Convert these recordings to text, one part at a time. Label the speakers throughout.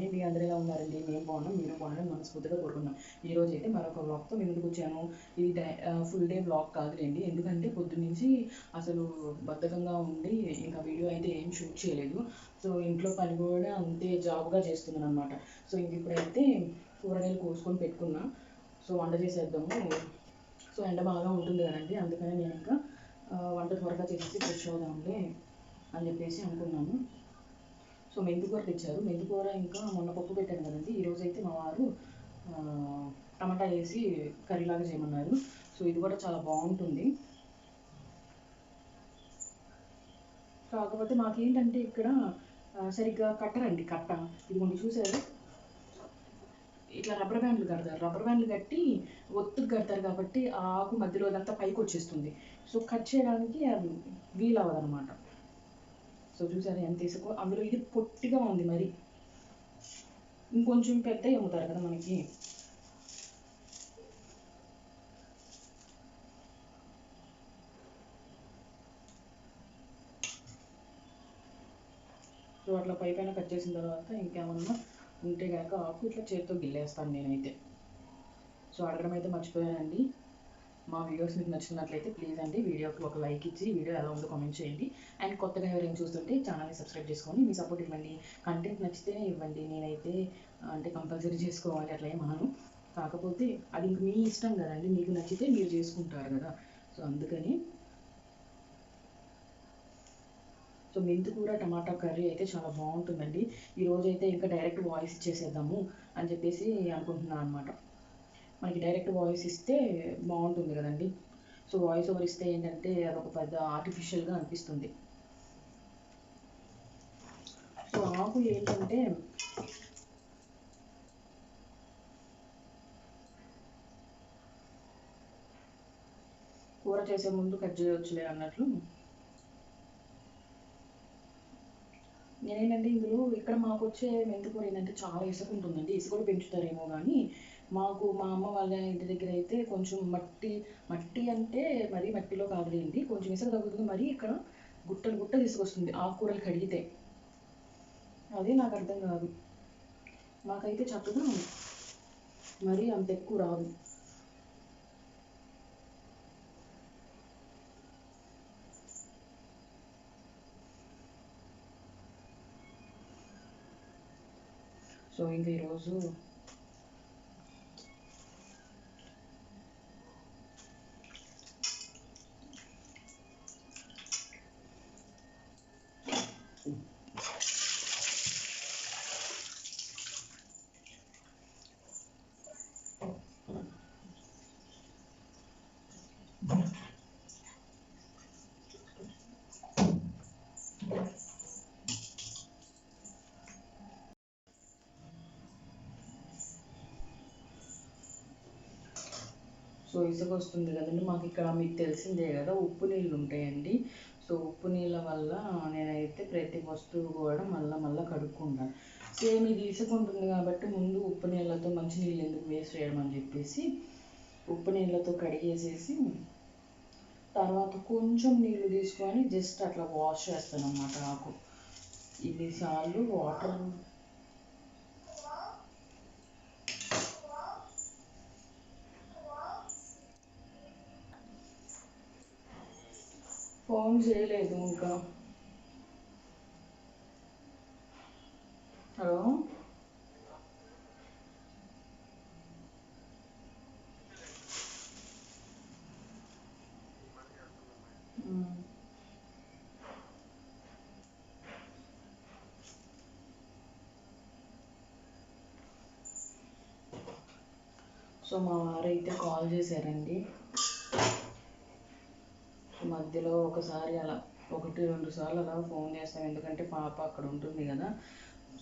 Speaker 1: Hi మీ అందరూ ఎలా ఉన్నారండి. మేము బాగున్నాం మీరు బాగున్నాం మనస్ఫూర్తిగా కోరుకున్నాం ఈ రోజు అయితే మరొక వ్లాగ్తో మీ ముందుకు వచ్చాను. ఇది డే ఫుల్ డే వ్లాగ్ కాదులేండి ఎందుకంటే పొద్దున్న నుంచి అసలు బద్ధకంగా ఉండి ఇంకా వీడియో అయితే ఏం షూట్ చేయలేదు. సో ఇంట్లో పని కూడా అంతే జాబ్గా చేస్తున్నాను అనమాట సో ఇంక ఇప్పుడైతే కూరగాయలు కోసుకొని పెట్టుకున్నా. సో వంట చేసేద్దాము. సో ఎండ బాగా ఉంటుంది కదండి. అందుకని నేను ఇంకా వంట త్వరగా చేసేసి ఫ్రెష్ అవుదాంలే అని చెప్పేసి అనుకున్నాను. సో మెంతికూర తెచ్చారు. మెంతికూర ఇంకా మొన్న పప్పు పెట్టాను కదండి. ఈరోజు అయితే మా వారు టమాటా వేసి కర్రీలాగా చేయమన్నారు. సో ఇది కూడా చాలా బాగుంటుంది. కాకపోతే మాకేంటంటే ఇక్కడ సరిగ్గా కట్టరండి కట్ట. ఇదిగోండి చూసారు? ఇట్లా రబ్బర్ బ్యాండ్లు కడతారు. రబ్బర్ బ్యాండ్లు కట్టి ఒత్తుకు కడతారు కాబట్టి ఆ ఆకు మధ్యలో అదంతా పైకి వచ్చేస్తుంది సో కట్ చేయడానికి అది వీలు సో చూసారా? ఎంత తీసుకో అందులో ఇది పొట్టిగా ఉంది మరి. ఇంకొంచెం పెద్ద అమ్ముతారు కదా మనకి. సో అట్లా పై పైన కట్ చేసిన తర్వాత ఇంకేమన్నా ఉంటే కనుక ఆకు ఇట్లా చేతితో గిల్లేస్తాను నేనైతే. సో అడగడం అయితే మర్చిపోయానండి. మా వీడియోస్ మీకు నచ్చినట్లయితే ప్లీజ్ అండి వీడియోకి ఒక లైక్ ఇచ్చి వీడియో ఎలా ఉందో కామెంట్ చేయండి. అండ్ కొత్తగా ఎవరైనా చూస్తుంటే ఛానల్ని సబ్స్క్రైబ్ చేసుకొని మీ సపోర్ట్ ఇవ్వండి. కంటెంట్ నచ్చితేనే ఇవ్వండి. నేనైతే అంటే కంపల్సరీ చేసుకోవాలి అట్లా ఏమనను కాకపోతే అది ఇంక మీ ఇష్టం కదండి. మీకు నచ్చితే మీరు చేసుకుంటారు కదా. సో అందుకని సో మెంతి కూర టమాటా కర్రీ అయితే చాలా బాగుంటుందండి. ఈరోజు అయితే ఇంకా డైరెక్ట్ వాయిస్ ఇచ్చేసేద్దాము అని చెప్పేసి అనుకుంటున్నాను అనమాట మనకి డైరెక్ట్ వాయిస్ ఇస్తే బాగుంటుంది కదండి. సో వాయిస్ ఓవర్ ఇస్తే ఏంటంటే అదొక పెద్ద ఆర్టిఫిషియల్గా అనిపిస్తుంది. సో ఆకు ఏంటంటే కూర చేసే ముందు కట్ చేయవచ్చులే అన్నట్లు నేనేంటంటే ఇందులో ఇక్కడ మాకు వచ్చే మెంతికూర ఏంటంటే చాలా ఇసుక ఉంటుందండి. ఇసుక పెంచుతారేమో కానీ మాకు మా అమ్మ వాళ్ళ ఇంటి దగ్గర అయితే కొంచెం మట్టి మట్టి అంటే మరీ మట్టిలో కాదులేండి కొంచెం ఇసుక తగ్గుతుంది. మరి ఇక్కడ గుట్టలు గుట్ట తీసుకొస్తుంది ఆకుకూరలు కడిగితే. అది నాకు అర్థం కాదు. మాకైతే చక్కగా మరీ అంత ఎక్కువ రాదు. సో ఇంకా ఈరోజు సో ఇసుక వస్తుంది కదండి మాకు ఇక్కడ మీకు తెలిసిందే కదా ఉప్పు నీళ్ళు ఉంటాయండి. సో ఉప్పు నీళ్ళ వల్ల నేనైతే ప్రతి వస్తువు కూడా మళ్ళీ మళ్ళీ కడుక్కుంటాను. సేమ్ ఇది ఇసుక ఉంటుంది కాబట్టి ముందు ఉప్పు నీళ్ళతో మంచి నీళ్ళు ఎందుకు వేస్ట్ చేయడం అని చెప్పేసి ఉప్పు నీళ్ళతో కడిగేసేసి తర్వాత కొంచెం నీళ్ళు తీసుకొని జస్ట్ అట్లా వాష్ చేస్తాను అన్నమాట ఆకు. ఇన్నిసార్లు వాటర్ ఫోన్ చేయలేదు ఇంకా హలో. సో మా వారైతే కాల్ చేశారండి మధ్యలో ఒకసారి అలా ఒకటి రెండు సార్లు అలా ఫోన్ చేస్తాం ఎందుకంటే పాప అక్కడ ఉంటుంది కదా.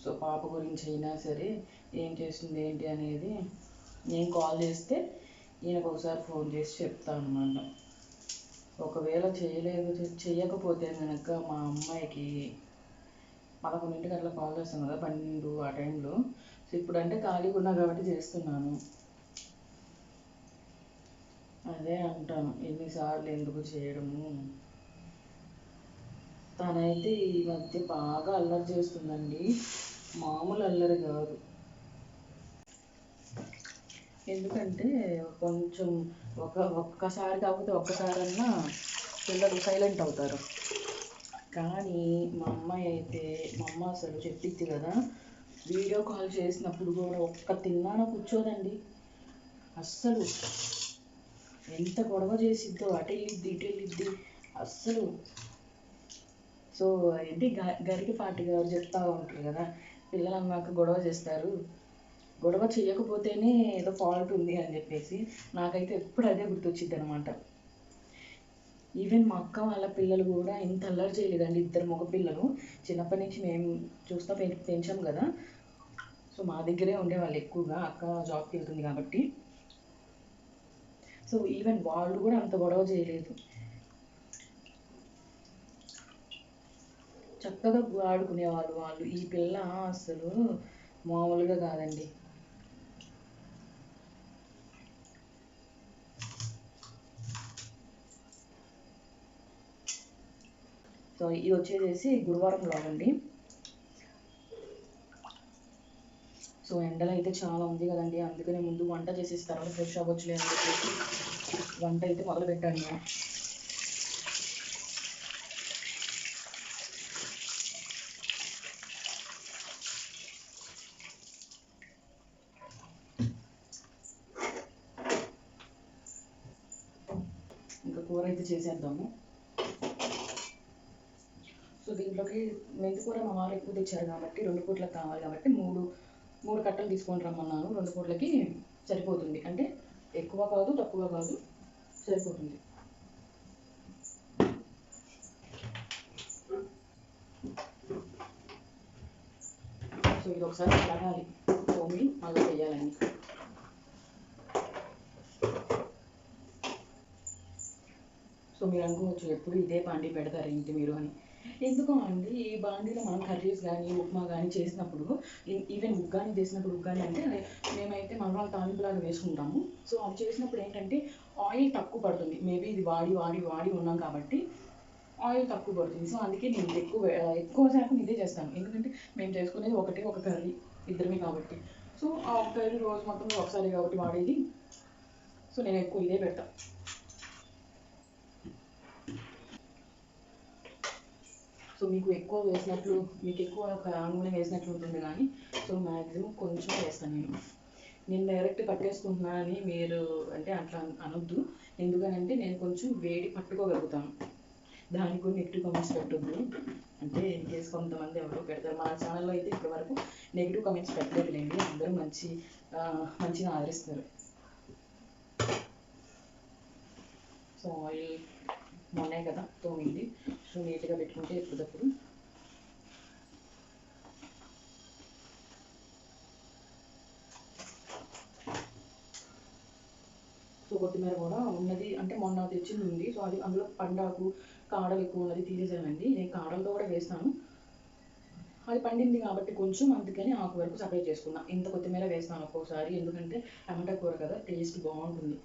Speaker 1: సో పాప గురించి అయినా సరే ఏం చేస్తుంది ఏంటి అనేది నేను కాల్ చేస్తే ఈయనకు ఒకసారి ఫోన్ చేసి చెప్తాను అనమాట ఒకవేళ చేయలేదు చేయకపోతే కనుక మా అమ్మాయికి పదకొండింటికి అట్లా కాల్ చేస్తాను కదా పన్నెండు ఆ టైంలో. సో ఇప్పుడంటే ఖాళీగా ఉన్నా కాబట్టి చేస్తున్నాను. అదే అంటాను ఎన్నిసార్లు ఎందుకు చేయడము? తనైతే ఈ మధ్య బాగా అల్లరి చేస్తుందండి. మామూలు అల్లరి కాదు. ఎందుకంటే కొంచెం ఒక ఒక్కసారి కాకపోతే ఒక్కసారన్నా పిల్లలు సైలెంట్ అవుతారు. కానీ మా అమ్మాయి అయితే మా అమ్మ అసలు చెప్పిద్ది కదా వీడియో కాల్ చేసినప్పుడు కూడా ఒక్క తిన్నాన కూర్చోదండి. అస్సలు ఎంత గొడవ చేసిద్దో అటు వెళ్ళిద్ది ఇటు వెళ్ళిద్ది. అస్సలు. సో ఏంటి గ- గరికి పాటి గారు చెప్తా ఉంటారు కదా పిల్లలు అన్నాక గొడవ చేస్తారు. గొడవ చేయకపోతేనే ఏదో ఫాల్ట్ ఉంది అని చెప్పేసి నాకైతే ఎప్పుడు అదే గుర్తొచ్చింది అనమాట ఈవెన్ మా అక్క వాళ్ళ పిల్లలు కూడా ఇంత అల్లరి చేయలేదండి ఇద్దరు మగ పిల్లలు. చిన్నప్పటి నుంచి మేము చూస్తా పెంచాం కదా. సో మా దగ్గరే ఉండేవాళ్ళు ఎక్కువగా. అక్క జాబ్కి వెళ్తుంది కాబట్టి. సో ఈవెన్ వాళ్ళు కూడా అంత గొడవ చేయలేదు. చక్కగా ఆడుకునేవాళ్ళు వాళ్ళు. ఈ పిల్ల అసలు మామూలుగా కాదండి. సో ఇది వచ్చేసేసి గురువారం రావండి అండి సో ఎండలు అయితే చాలా ఉంది కదండి. అందుకనే ముందు వంట చేసేసి తర్వాత ఫ్రెష్ అవ్వచ్చులే అని చెప్పేసి వంట అయితే మొదలు పెట్టాను. నేను ఇంకా కూర అయితే చేసేద్దాము. సో దీంట్లోకి మెంతి కూర మా వారు ఎక్కువ తెచ్చారు కాబట్టి రెండు పూట్లకు కావాలి కాబట్టి మూడు మూడు కట్టలు తీసుకొని రమ్మన్నాను రెండు పూట్లకి సరిపోతుంది. అంటే ఎక్కువ కాదు తక్కువ కాదు సరిపోతుంది. సో ఇది ఒకసారి కడగాలి తోమి మళ్ళీ వేయాలని సో మీరు అనుకోవచ్చు ఎప్పుడు ఇదే పాండి పెడతారు ఇంటి మీరు అని. ఎందుకో అండి ఈ బాండీలో మనం కర్రీస్ కానీ ఉప్మా కానీ చేసినప్పుడు ఈవెన్ ఉగ్గాని చేసినప్పుడు ఉగ్గాని అంటే మేమైతే మన తాలింపులాగా వేసుకుంటాము. సో అది చేసినప్పుడు ఏంటంటే ఆయిల్ తక్కువ పడుతుంది. మేబీ ఇది వాడి వాడి వాడి ఉన్నాం కాబట్టి ఆయిల్ తక్కువ పడుతుంది. సో అందుకే నేను ఎక్కువ ఎక్కువ శాతం ఇదే చేస్తాను. ఎందుకంటే మేము చేసుకునేది ఒకటే ఒక కర్రీ ఇద్దరమే కాబట్టి. సో ఆ కర్రీ రోజు మొత్తం ఒకసారి కాబట్టి వాడేది. సో నేను ఎక్కువ ఇదే పెడతాను సో మీకు ఎక్కువ వేసినట్లు మీకు ఎక్కువ ఒక నూనె వేసినట్లు ఉంటుంది కానీ సో మ్యాక్సిమం కొంచెం వేస్తాను నేను. నేను డైరెక్ట్ పట్టేసుకుంటున్నానని మీరు అంటే అట్లా అనొద్దు. ఎందుకనంటే నేను కొంచెం వేడి పట్టుకోగలుగుతాను. దానికి కూడా నెగిటివ్ కామెంట్స్ పెట్టొద్దు. అంటే ఇన్ కేస్ కొంతమంది ఎవరో పెడతారు. మా ఛానల్లో అయితే ఇప్పటి వరకు నెగిటివ్ కామెంట్స్ పెట్టలేదులేండి. అందరూ మంచి మంచిగా ఆదరిస్తారు. సో ఆయిల్ మొన్నే కదా తోమింది. సో నీట్గా పెట్టుకుంటే ఎప్పుడప్పుడు. సో కొత్తిమీర కూడా ఉన్నది. అంటే మొన్న తెచ్చింది ఉంది. సో అది అందులో పండాకు కాడలు ఎక్కువ ఉన్నది తీసేసానండి. నేను కాడలతో కూడా వేస్తాను. అది పండింది కాబట్టి కొంచెం అందుకని ఆకు వరకు సపరేట్ చేసుకున్నా. ఇంత కొత్తిమీర వేస్తాను ఒక్కొక్కసారి ఎందుకంటే టమాటా కూర కదా టేస్ట్ బాగుంటుంది.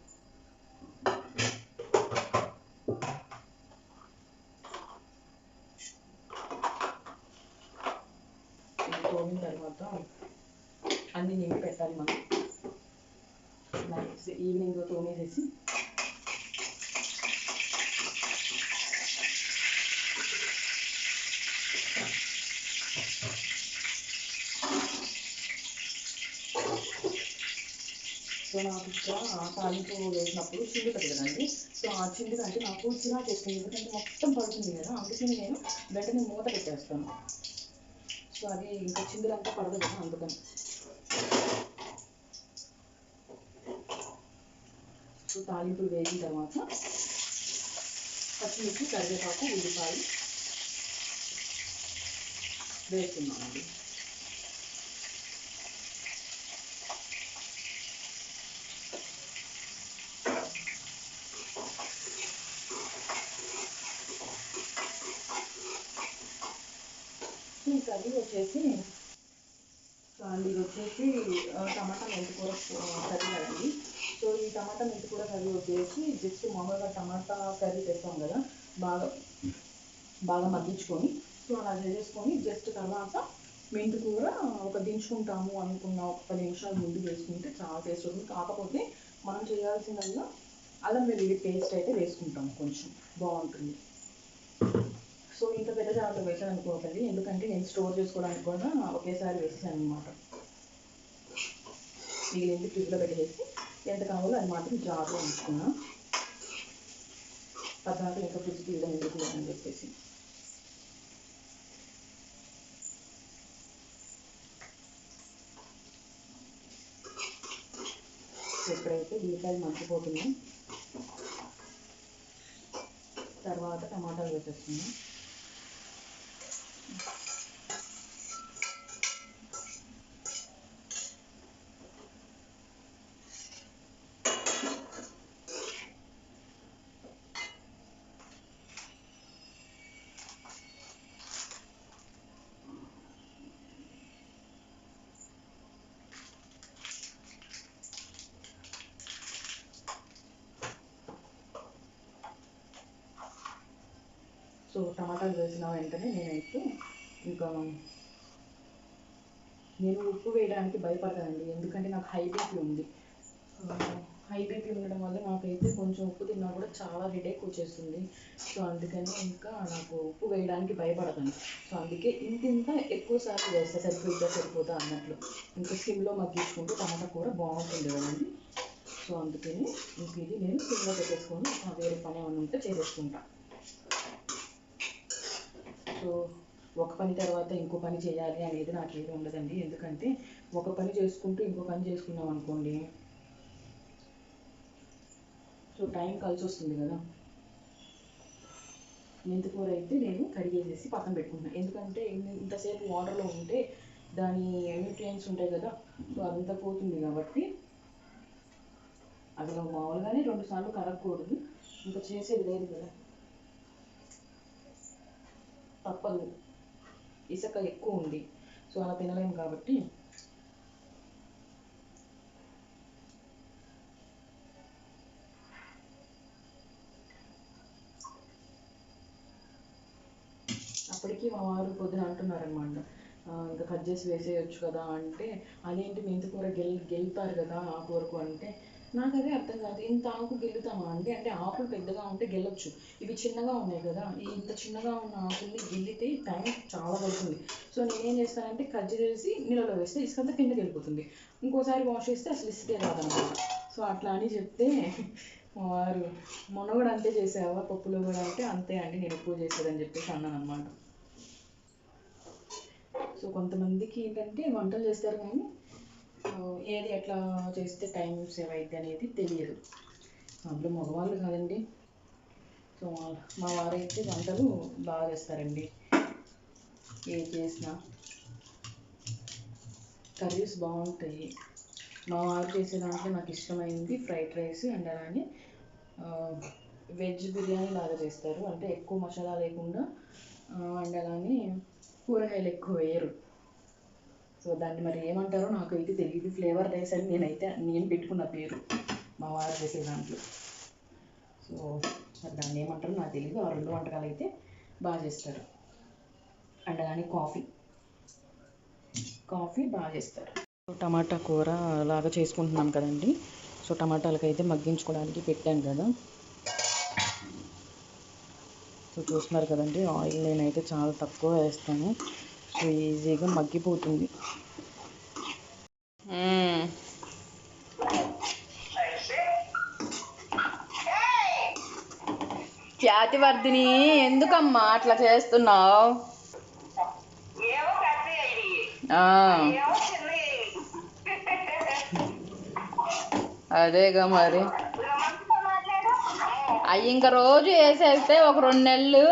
Speaker 1: సో తాలింపు వేసినప్పుడు చిండుతుంది కదండి సో ఆ చిండు అంటే నాకు చిరాకు చేస్తుంది ఎందుకంటే మొత్తం పడుతుంది కదా. అందుకని నేను వెంటనే మూత పెట్టేస్తాను. సో అది ఇంకా చిందులంతా పడదు కదా అందుకని. సో తాలింపులు వేగిన తర్వాత పచ్చిమిర్చి కరివేపాకు ఉల్లిపాయ వేస్తున్నామండి ఈ కర్రీ వచ్చేసి సో ఇది వచ్చేసి టమాటా మెంతికూర కర్రీ అండి. సో ఈ టమాటా మెంతికూర కర్రీ వచ్చేసి జస్ట్ మామూలుగా టమాటా కర్రీ తెస్తాం కదా బాగా బాగా మగ్గించుకొని సో అలా చేసుకొని జస్ట్ తర్వాత మెంతి కూర ఒక దించుకుంటాము అనుకున్న ఒక పది నిమిషాలు ముందు వేసుకుంటే చాలా టేస్ట్ వస్తుంది. కాకపోతే మనం చేయాల్సిందల్లా అల్లం వెల్లుల్లి పేస్ట్ అయితే వేసుకుంటాం కొంచెం. బాగుంటుంది. సో ఇంత పెద్ద జాగ్రత్త వేసాను అనుకోకండి. ఎందుకంటే నేను స్టోర్ చేసుకోవడానికి కూడా ఒకేసారి వేసాను అనమాట మిగిలింది ఫ్రిడ్జ్లో పెట్టేసి ఎంత కావాలో అది మాత్రం జాగ్రత్తగా ఉంచుకున్నా. పద్నాలుగు ఇంకా ఫ్రిడ్జ్ తీయడం ఎందుకు అని చెప్పేసి. ఎప్పుడైతే ఉల్లిపాయలు మగ్గిపోతున్నాయి తర్వాత టమాటాలు వేసేస్తున్నాం. సో టమాటాలు వేసిన వెంటనే నేనైతే ఇంకా నేను ఉప్పు వేయడానికి భయపడతానండి. ఎందుకంటే నాకు హై బీపీ ఉంది. హై బీపీ ఉండడం వల్ల నాకైతే కొంచెం ఉప్పు తిన్నా కూడా చాలా హెడేక్ వచ్చేస్తుంది. సో అందుకని ఇంకా నాకు ఉప్పు వేయడానికి భయపడతాను. సో అందుకే ఇంత ఎక్కువ సార్లు వేస్తా సరిపోయిద్దా సరిపోతా అన్నట్లు ఇంకా సిమ్లో మగ్గించుకుంటే టమాటా కూర బాగుంటుంది కదండి సో అందుకని ఇంక ఇది నేను సిమ్లో పెట్టేసుకొని వేరే పని ఏమైనా ఉంటే చేసేసుకుంటాను సో ఒక పని తర్వాత ఇంకో పని చేయాలి అనేది నాకు ఏది ఉండదండి. ఎందుకంటే ఒక పని చేసుకుంటూ ఇంకో పని చేసుకున్నాం అనుకోండి సో టైం కలిసి వస్తుంది కదా. మెంతికూర అయితే నేను కడిగేసేసి పక్కన పెట్టుకుంటున్నాను ఎందుకంటే ఇంతసేపు వాటర్లో ఉంటే దాని న్యూట్రియన్స్ ఉంటాయి కదా సో అదంతా పోతుంది కాబట్టి అసలు మామూలుగానే రెండు సార్లు కడగకూడదు ఇంకా చేసేది లేదు కదా. తప్పదు. ఇసుక ఎక్కువ ఉంది. సో అలా తినలేము కాబట్టి. అప్పటికి మా వారు పొద్దున అంటున్నారనమాట ఇంకా కట్ చేసి వేసేయచ్చు కదా అంటే అదేంటి మెంతి కూర గెల్ గెలుతారు కదా ఆ కూరకు అంటే నాకు అదే అర్థం కాదు. ఇంత ఆకు గెలుతామా అంటే అంటే ఆకులు పెద్దగా ఉంటే గెల్లొచ్చు. ఇవి చిన్నగా ఉన్నాయి కదా. ఈ ఇంత చిన్నగా ఉన్న ఆకుల్ని గెలితే టైం చాలా పడుతుంది. సో నేనేం చేస్తానంటే కజ్జి చేసి నీళ్ళలో వేస్తే ఇసుకంతా కిందకి వెళ్ళిపోతుంది. ఇంకోసారి వాష్ చేస్తే అసలు ఇసుకే రాదన్నమాట. సో అట్లా అని చెప్తే వారు మొన్న కూడా అంతే చేసావా? పప్పులో కూడా అంటే అంతే అండి. నేను ఎక్కువ చేసేదని చెప్పేసి అన్నాను అనమాట సో కొంతమందికి ఏంటంటే వంటలు చేస్తారు కానీ ఏది ఎట్లా చేస్తే టైం సేవ్ అయితే అనేది తెలియదు. అందులో మగవాళ్ళు కాదండి. సో మా- మా వారైతే వంటలు బాగా చేస్తారండి. ఏది చేసినా కర్రీస్ బాగుంటాయి. మా వారు చేసే దాంట్లో నాకు ఇష్టమైంది ఫ్రైడ్ రైస్ అండ్ అలానే వెజ్ బిర్యానీ లాగా చేస్తారు. అంటే ఎక్కువ మసాలా లేకుండా అండ్ అలానే కూరగాయలు ఎక్కువ వేయరు. సో దాన్ని మరి ఏమంటారో నాకు అయితే తెలియదు ఫ్లేవర్ రైస్ అని నేనైతే నేను పెట్టుకున్న పేరు. మా వారు చేసే దాంట్లో. సో మరి దాన్ని ఏమంటారో నాకు తెలియదు ఆ రెండు వంటకాలు అయితే బాగా చేస్తారు. అండ్ కానీ కాఫీ. కాఫీ బాగా చేస్తారు. సో టమాటా కూర లాగా చేసుకుంటున్నాం కదండి. సో టమాటాలకు అయితే మగ్గించుకోవడానికి పెట్టాను కదా. సో చూస్తున్నారు కదండి ఆయిల్ నేనైతే చాలా తక్కువ వేస్తాను. ఈజీగా మగ్గిపోతుంది. ఖ్యాతివర్ధిని ఎందుకమ్మా అట్లా చేస్తున్నావు? అదేగా మరి.
Speaker 2: మంచిగా
Speaker 1: అవి ఇంకా రోజు వేసేస్తే ఒక రెండు నెలలు.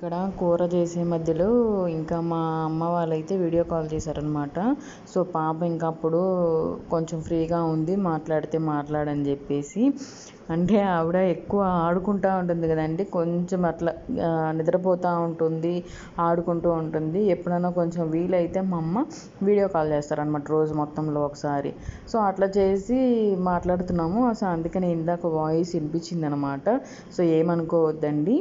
Speaker 1: ఇక్కడ కూర చేసే మధ్యలో ఇంకా మా అమ్మ వాళ్ళైతే వీడియో కాల్ చేశారనమాట సో పాప ఇంకా అప్పుడు కొంచెం ఫ్రీగా ఉంది మాట్లాడితే మాట్లాడని చెప్పేసి. అంటే ఆవిడ ఎక్కువ ఆడుకుంటూ ఉంటుంది కదండి కొంచెం అట్లా నిద్రపోతూ ఉంటుంది ఆడుకుంటూ ఉంటుంది. ఎప్పుడైనా కొంచెం వీలైతే మా అమ్మ వీడియో కాల్ చేస్తారనమాట రోజు మొత్తంలో ఒకసారి. సో అట్లా చేసి మాట్లాడుతున్నాము. అసలు అందుకని ఇందాక వాయిస్ వినిపించింది అనమాట సో ఏమనుకోవద్దండి.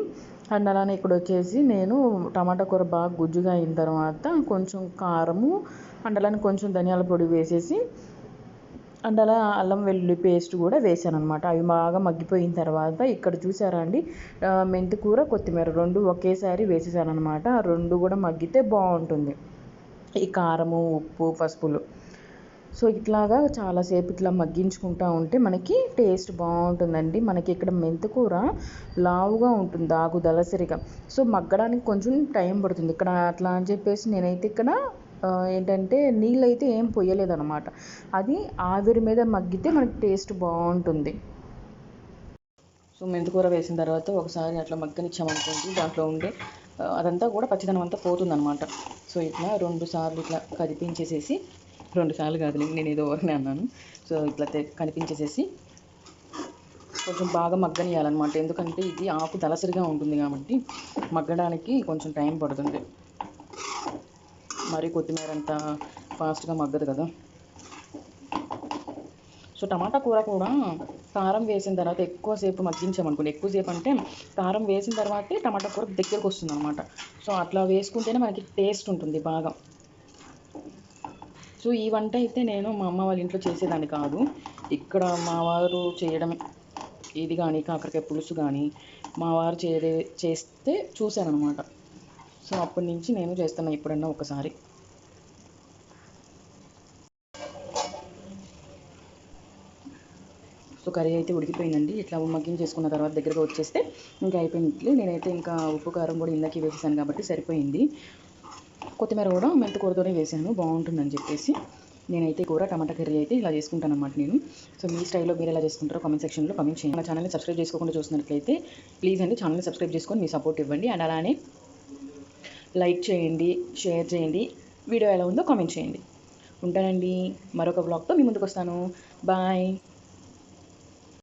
Speaker 1: అండ్ అలానే ఇక్కడ వచ్చేసి నేను టమాటా కూర బాగా గుజ్జుగా అయిన తర్వాత కొంచెం కారము అండ్ అలానే కొంచెం ధనియాల పొడి వేసేసి అండ్ అలా అల్లం వెల్లుల్లి పేస్ట్ కూడా వేసాను అనమాట అవి బాగా మగ్గిపోయిన తర్వాత ఇక్కడ చూసారా అండి మెంతికూర మెంతి కూర కొత్తిమీర రెండు ఒకేసారి వేసేసాను అనమాట రెండు కూడా మగ్గితే బాగుంటుంది. ఈ కారము ఉప్పు పసుపులు. సో ఇట్లాగా చాలాసేపు ఇట్లా మగ్గించుకుంటూ ఉంటే మనకి టేస్ట్ బాగుంటుందండి. మనకి ఇక్కడ మెంతికూర లావుగా ఉంటుంది ఆకు దలసరిగా సో మగ్గడానికి కొంచెం టైం పడుతుంది. ఇక్కడ అట్లా అని చెప్పేసి నేనైతే ఇక్కడ ఏంటంటే నీళ్ళు అయితే ఏం పొయ్యలేదన్నమాట. అది ఆవిరి మీద మగ్గితే మనకి టేస్ట్ బాగుంటుంది. సో మెంతికూర వేసిన తర్వాత ఒకసారి అట్లా మగ్గనిచ్చామనుకోండి దాంట్లో ఉండే అదంతా కూడా పచ్చిదనం అంతా పోతుందన్నమాట. సో ఇట్లా రెండు సార్లు ఇట్లా కదిపించేసేసి రెండు సార్లు కాదు నేను ఏదో ఒకరిని అన్నాను. సో ఇట్లా కనిపించేసేసి కొంచెం బాగా మగ్గనియాలన్నమాట ఎందుకంటే ఇది ఆకు దలసరిగా ఉంటుంది కాబట్టి మగ్గడానికి కొంచెం టైం పడుతుంది. మరి కొత్తిమీర అంతా ఫాస్ట్గా మగ్గదు కదా. సో టమాటా కూర కూడా కారం వేసిన తర్వాత ఎక్కువసేపు మగ్గించామనుకోండి. ఎక్కువసేపు అంటే కారం వేసిన తర్వాతే టమాటా కూర దగ్గరకు వస్తుంది అనమాట సో అట్లా వేసుకుంటేనే మనకి టేస్ట్ ఉంటుంది బాగా. సో ఈ వంట అయితే నేను మా అమ్మ వాళ్ళ ఇంట్లో చేసేదాన్ని కాదు. ఇక్కడ మా వారు చేయడం ఇది కానీ కాకరకాయ పులుసు కానీ మా వారు చేరే చేస్తే చూశాను అనమాట సో అప్పటి నుంచి నేను చేస్తాను ఎప్పుడన్నా ఒకసారి. సో కర్రీ అయితే ఉడికిపోయిందండి. ఇట్లా మగ్గించేసుకున్న తర్వాత దగ్గరగా వచ్చేస్తే ఇంకా అయిపోయినట్లు నేనైతే ఇంకా ఉప్పు కారం కూడా ఇందాక వేసేసాను కాబట్టి సరిపోయింది. కొత్తిమీర కూడా మెంతి కూరతోనే వేసాను. బాగుంటుందని చెప్పేసి నేనైతే కూర టమాటా కర్రీ అయితే ఇలా చేసుకుంటాను అనమాట నేను. సో మీ స్టైల్లో మీరు ఎలా చేసుకుంటారో కామెంట్ సెక్షన్లో కామెంట్ చేయండి. నా ఛానల్ని సబ్స్క్రైబ్ చేసుకోకుండా చూసినట్లయితే ప్లీజ్ అండి ఛానల్ని సబ్స్క్రైబ్ చేసుకొని మీ సపోర్ట్ ఇవ్వండి. అండ్ అలానే లైక్ చేయండి షేర్ చేయండి. వీడియో ఎలా ఉందో కామెంట్ చేయండి. ఉంటానండి. మరొక బ్లాగ్తో మీ ముందుకు వస్తాను. బాయ్